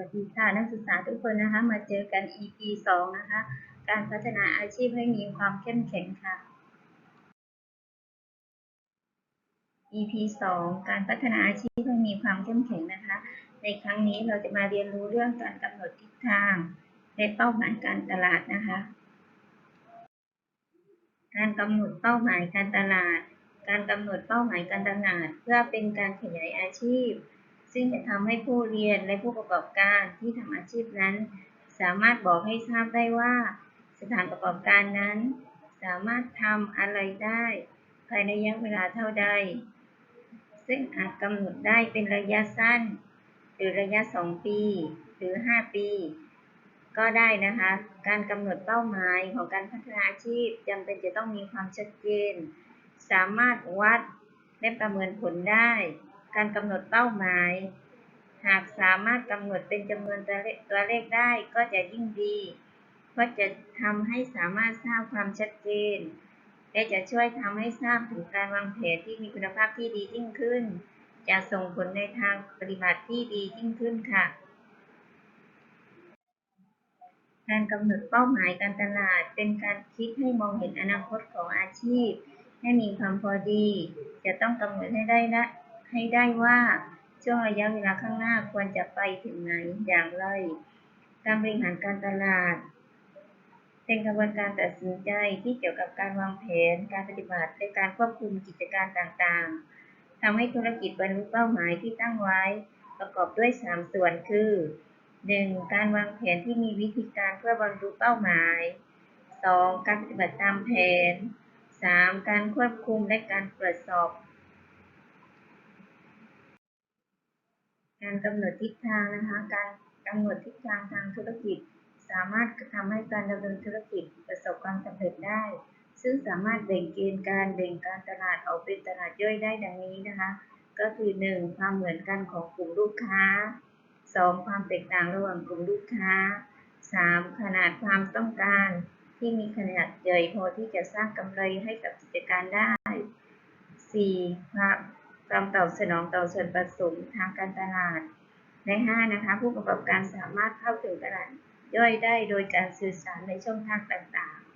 วัสดีค่ะ นักศึกษาทุกคนนะคะ มาเจอกัน EP สองนะคะ การพัฒนาอาชีพให้มีความเข้มแข็งค่ะ EP สองการพัฒนาอาชีพให้มีความเข้มแข็งนะคะ ในครั้งนี้เราจะมาเรียนรู้เรื่องการกำหนดทิศทางและเป้าหมายการตลาดนะคะ การกำหนดเป้าหมายการตลาด การกำหนดเป้าหมายการตลาด เพื่อเป็นการขยายอาชีพ ซึ่งจะทำให้ผู้เรียนและผู้ประกอบการที่ทำอาชีพนั้น สามารถบอกให้ทราบได้ว่า สถานประกอบการนั้น สามารถทำอะไรได้ ภายในระยะเวลาเท่าใด ซึ่งอาจกำหนดได้เป็นระยะสั้น หรือระยะ 2 ปี หรือ 5 ปี ก็ได้นะคะ การกำหนดเป้าหมายของการพัฒนาอาชีพจำเป็นจะต้องมีความชัดเจน สามารถวัดและประเมินผลได้ การกำหนดเป้าหมาย หากสามารถกำหนดเป็นจำนวนตัวเลขได้ก็จะยิ่งดี เพราะจะทำให้สามารถทราบความชัดเจน และจะช่วยทำให้ทราบถึงการวางแผนที่มีคุณภาพที่ดียิ่งขึ้น จะส่งผลในทางปฏิบัติที่ดียิ่งขึ้นค่ะ การกำหนดเป้าหมายการตลาด เป็นการคิดให้มองเห็นอนาคตของอาชีพให้มีความพอดี จะต้องกำหนดให้ได้นะ ให้ได้ว่าช่วงระยะเวลาข้างหน้าควรจะไปถึงไหนอย่างไร การบริหารการตลาด เป็นกระบวนการตัดสินใจที่เกี่ยวกับการวางแผน การปฏิบัติและการควบคุมกิจการต่างๆทำให้ธุรกิจบรรลุเป้าหมายที่ตั้งไว้ ประกอบด้วย 3 ส่วนคือ 1. การวางแผนที่มีวิธีการเพื่อบรรลุเป้าหมาย 2. การปฏิบัติตามแผน 3. การควบคุมและการตรวจสอบ การกำหนดทิศทางนะคะ การกำหนดทิศทางทางธุรกิจ สามารถทำให้การดำเนินธุรกิจประสบความสำเร็จได้ ซึ่งสามารถแบ่งเกณฑ์การแบ่งการตลาดออกเป็นตลาดย่อยได้ดังนี้นะคะ ก็คือ 1. ความเหมือนกันของกลุ่มลูกค้า 2. ความแตกต่างระหว่างกลุ่มลูกค้า 3. ขนาดความต้องการที่มีขนาดใหญ่พอที่จะสร้างกำไรให้กับกิจการได้ 4. ความ ความตอบสนองต่อส่วนผสมทางการตลาดและ 5. นะคะ ผู้ประกอบการสามารถเข้าถึงตลาดย่อยได้โดยการสื่อสารในช่องทางต่างๆ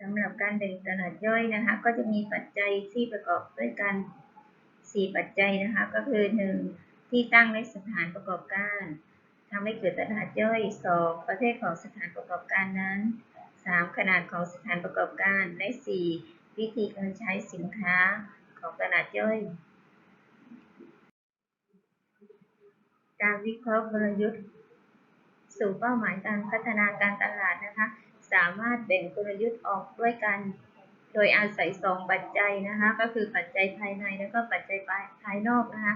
สำหรับการแบ่งตลาดย่อยนะคะ ก็จะมีปัจจัยที่ประกอบด้วยกัน 4 ปัจจัยนะคะ ก็คือ 1. ที่ตั้งและสถานประกอบการทำให้เกิดตลาดย่อย 2. ประเภทของสถานประกอบการนั้น 3. ขนาดของสถานประกอบการและ 4. วิธีการใช้สินค้าของตลาดย่อย การวิเคราะห์กลยุทธ์สู่เป้าหมายการพัฒนาการตลาดนะคะ สามารถแบ่งกลยุทธ์ออกด้วยกัน โดยอาศัยสองปัจจัยนะคะ ก็คือปัจจัยภายในแล้วก็ปัจจัยภายนอกนะคะ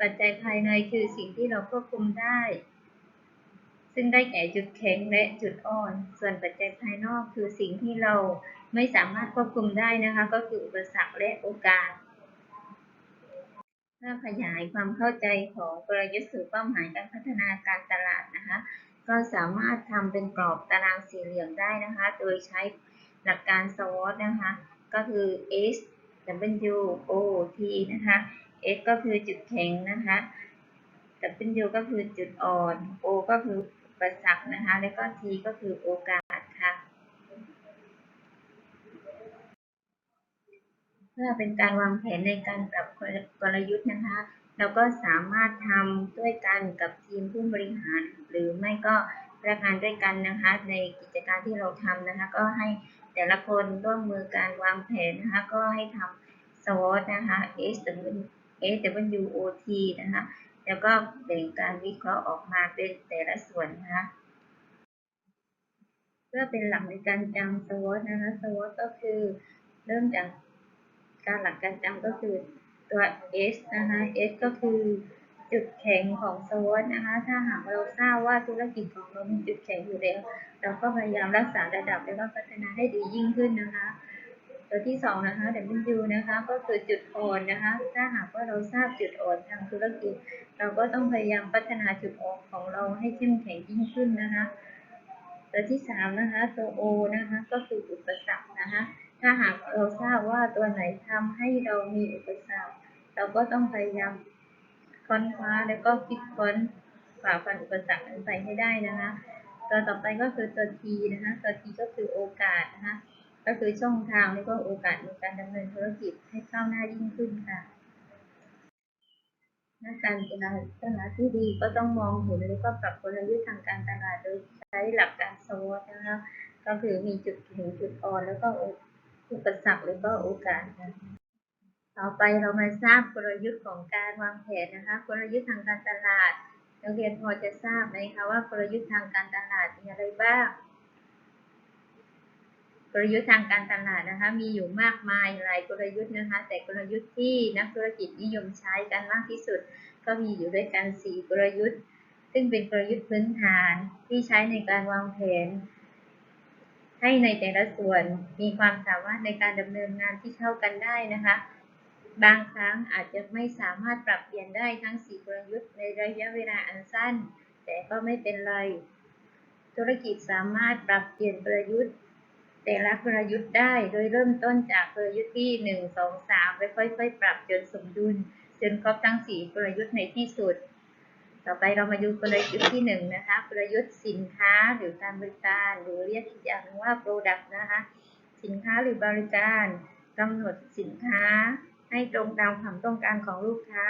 ปัจจัยภายในคือสิ่งที่เราควบคุมได้ ซึ่งได้แก่จุดแข็งและจุดอ่อน ส่วนปัจจัยภายนอกคือสิ่งที่เราไม่สามารถควบคุมได้นะคะ ก็คืออุปสรรคและโอกาส เพื่อขยายความเข้าใจของกลยุทธ์สู่เป้าหมายการพัฒนาการตลาดนะคะ ก็สามารถทำเป็นกรอบตารางสี่เหลี่ยมได้นะคะ โดยใช้หลักการ SWOT นะคะ ก็คือ S W O T นะคะ S ก็คือจุดแข็งนะคะ W ก็คือจุดอ่อน O ก็คือ อุปสรรคนะคะ แล้วก็ T ก็คือโอกาสค่ะ เพื่อเป็นการวางแผนในการปรับกลยุทธ์นะคะ เราก็สามารถทำด้วยกันกับทีมผู้บริหาร หรือไม่ก็พนักงานด้วยกันนะคะ ในกิจการที่เราทำนะคะ ก็ให้แต่ละคนร่วมมือการวางแผนนะคะ ก็ให้ทำ SWOT นะคะ S W O T นะคะ แล้วก็แบ่งการวิเคราะห์ออกมาเป็นแต่ละส่วนนะคะ เพื่อเป็นหลักในการจำ SWOT นะคะ SWOT ก็คือเริ่มจากการหลักการจำก็คือตัว S นะคะ S ก็คือจุดแข็งของ SWOT นะคะ ถ้าหากเราทราบว่าธุรกิจของเรามีจุดแข็งอยู่แล้ว เราก็พยายามรักษาระดับแล้วก็พัฒนาให้ดียิ่งขึ้นนะคะ ตัวที่สองนะคะ W นะคะก็คือจุดอ่อนนะคะ ถ้าหากว่าเราทราบจุดอ่อนทางธุรกิจ เราก็ต้องพยายามพัฒนาจุดอ่อนของเราให้เข้มแข็งยิ่งขึ้นนะคะ ตัวที่สามนะคะตัว O นะคะก็คืออุปสรรคนะคะ ถ้าหากเราทราบว่าตัวไหนทำให้เรามีอุปสรรค เราก็ต้องพยายามค้นคว้าแล้วก็คิดค้นฝ่าฟันอุปสรรคนั้นไปให้ได้นะคะ ตัวต่อไปก็คือตัว T นะคะ ตัว T ก็คือโอกาสนะคะ ก็คือช่องทางและก็โอกาสในการดำเนินธุรกิจให้ก้าวหน้ายิ่งขึ้นค่ะนักการตลาดตลาดที่ดีก็ต้องมองเห็นแล้วก็ปรับกลยุทธ์ทางการตลาดโดยใช้หลักการโซดนะคะก็คือมีจุดแข็งจุดอ่อน แล้วก็อุปสรรคแล้วก็โอกาสค่ะต่อไปเรามาทราบกลยุทธ์ของการวางแผนนะคะกลยุทธ์ทางการตลาดนักเรียนพอจะทราบไหมคะว่ากลยุทธ์ทางการตลาดมีอะไรบ้าง กลยุทธ์ทางการตลาดนะคะมีอยู่มากมายหลายกลยุทธ์นะคะ แต่กลยุทธ์ที่นักธุรกิจนิยมใช้กันมากที่สุด ก็มีอยู่ด้วยกันสี่กลยุทธ์ ซึ่งเป็นกลยุทธ์พื้นฐานที่ใช้ในการวางแผน ให้ในแต่ละส่วนมีความสามารถในการดำเนินงานที่เข้ากันได้นะคะ บางครั้งอาจจะไม่สามารถปรับเปลี่ยนได้ทั้ง 4 กลยุทธ์ในระยะเวลาอันสั้น แต่ก็ไม่เป็นไร ธุรกิจสามารถปรับเปลี่ยนกลยุทธ์ แต่ละกลยุทธ์ได้โดยเริ่มต้นจากกลยุทธ์ที่ 1 2 3ไปค่อย ๆ ปรับจนสมดุลจนครบทั้ง 4 กลยุทธ์ในที่สุด ต่อไปเรามาดูกลยุทธ์ที่ 1 นะคะ กลยุทธ์สินค้าหรือการบริการหรือเรียกอีกอย่างหนึงว่า Product นะคะ สินค้าหรือบริการกำหนดสินค้าให้ตรงตามความต้องการของลูกค้า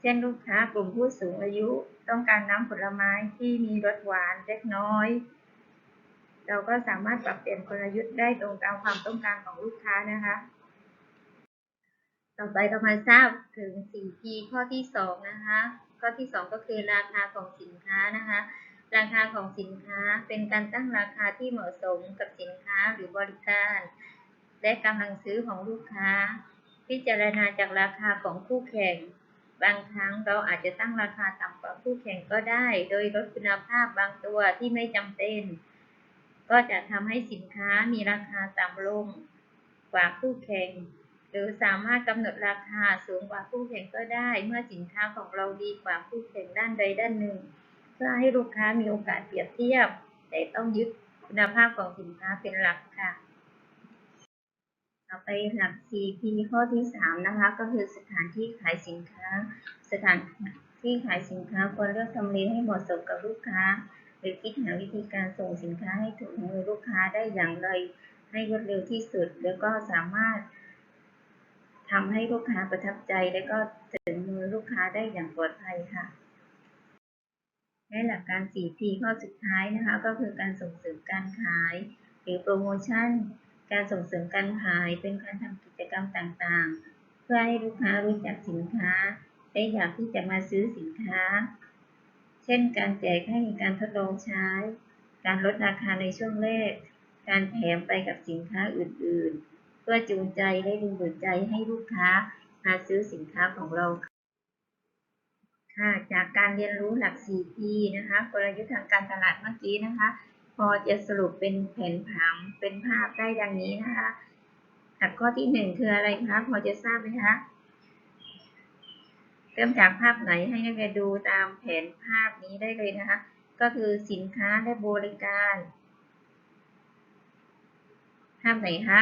เช่นลูกค้ากลุ่มผู้สูงอายุ ต้องการน้ำผลไม้ที่มีรสหวานเล็กน้อย เราก็สามารถปรับเปลี่ยนกลยุทธ์ได้ตรงตามความต้องการของลูกค้านะคะ ต่อไปเรามาทราบถึง 4P ข้อที่ 2 นะคะ ข้อที่ 2 ก็คือราคาของสินค้านะคะ ราคาของสินค้าเป็นการตั้งราคาที่เหมาะสมกับสินค้าหรือบริการ และกำลังซื้อของลูกค้า พิจารณาจากราคาของคู่แข่งบางครั้งเราอาจจะตั้งราคาต่ำกว่าคู่แข่งก็ได้ โดยลดคุณภาพบางตัวที่ไม่จำเป็น ก็จะทำให้สินค้ามีราคาต่ำลงกว่าคู่แข่ง หรือสามารถกำหนดราคาสูงกว่าคู่แข่งก็ได้ เมื่อสินค้าของเราดีกว่าคู่แข่งด้านใดด้านหนึ่ง เพื่อให้ลูกค้ามีโอกาสเปรียบเทียบ แต่ต้องยึดคุณภาพของสินค้าเป็นหลักค่ะ ต่อไปหลัก 4P ข้อที่ 3 นะคะ ก็คือสถานที่ขายสินค้า สถานที่ขายสินค้าควรเลือกทำเลให้เหมาะสมกับลูกค้า หรือคิดหาวิธีการส่งสินค้าให้ถึงมือลูกค้าได้อย่างไร ให้รวดเร็วที่สุด แล้วก็สามารถทำให้ลูกค้าประทับใจ และก็ถึงมือลูกค้าได้อย่างปลอดภัยค่ะ และหลักการ 4P ข้อสุดท้ายนะคะ ก็คือการส่งเสริมการขาย หรือโปรโมชั่น การส่งเสริมการขายเป็นการทำกิจกรรมต่างๆ เพื่อให้ลูกค้ารู้จักสินค้า และอยากที่จะมาซื้อสินค้า ช่น การแจกให้มีการทดลองใช้ การลดราคาในช่วงแรก การแถมไปกับสินค้าอื่นๆ เพื่อจูงใจและดึงดูดใจให้ลูกค้ามาซื้อสินค้าของเราค่ะจากการเรียนรู้หลัก 4P นะคะ กลยุทธ์ทางการตลาดเมื่อกี้นะคะ พอจะสรุปเป็นแผนผังเป็นภาพได้ดังนี้นะคะ หลักข้อที่หนึ่งคืออะไรคะ พอจะทราบไหมคะ เริ่มจากภาพไหนให้นักเรียนดูตามแผนภาพนี้ได้เลยนะคะ ก็คือสินค้าและบริการ ภาพไหนคะ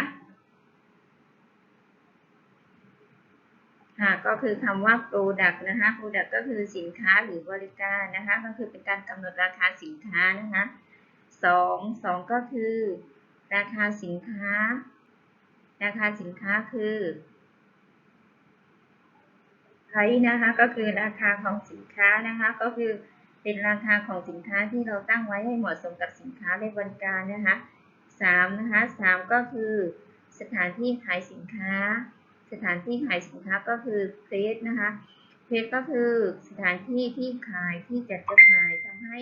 ค่ะก็คือคำว่า product นะคะ product ก็คือสินค้าหรือบริการนะคะ ก็คือเป็นการกำหนดราคาสินค้านะคะสองสองก็คือ ราคาสินค้า ราคาสินค้าคือ price นะคะก็คือราคาของสินค้านะคะก็คือเป็นราคาของสินค้าที่เราตั้งไว้ให้เหมาะสมกับสินค้าและบริการนะคะสามนะคะสามก็คือสถานที่ขายสินค้า สถานที่ขายสินค้าก็คือ place นะคะ place ก็คือสถานที่ที่ขายที่จัดจำหน่ายทำให้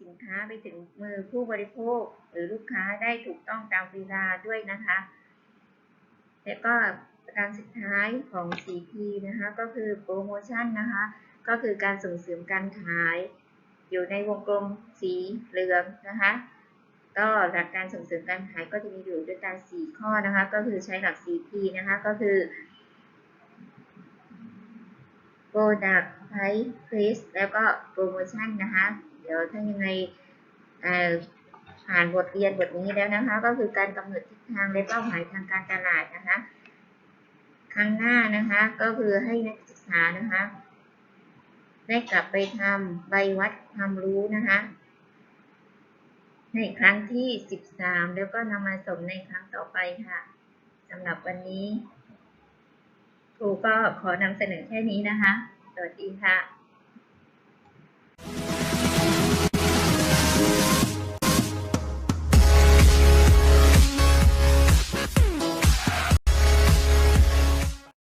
สินค้าไปถึงมือผู้บริโภคหรือลูกค้าได้ถูกต้องตามเวลาด้วยนะคะแล้วก็ ประการสุดท้ายของ 4P นะคะก็คือโปรโมชั่นนะคะก็คือการส่งเสริมการขาย อยู่ในวงกลมสีเหลืองนะคะก็หลักการส่งเสริมการขายก็จะมีอยู่ด้วยกัน 4 ข้อนะคะ ก็คือใช้หลัก 4P นะคะก็คือ Product Price Place แล้วก็ Promotion นะคะ เดี๋ยวถ้ายังไงผ่านบทเรียนบทนี้แล้วนะคะ ก็คือการกำหนดทิศทางและเป้าหมายทางการตลาดนะคะ ครั้งหน้านะคะ ก็คือให้นักศึกษานะคะ ได้กลับไปทำใบวัดความรู้นะคะ ในครั้งที่ 13 แล้วก็นำมาสมในครั้งต่อไปค่ะสำหรับวันนี้ครูก็ขอนำเสนอแค่นี้นะคะ สวัสดีค่ะ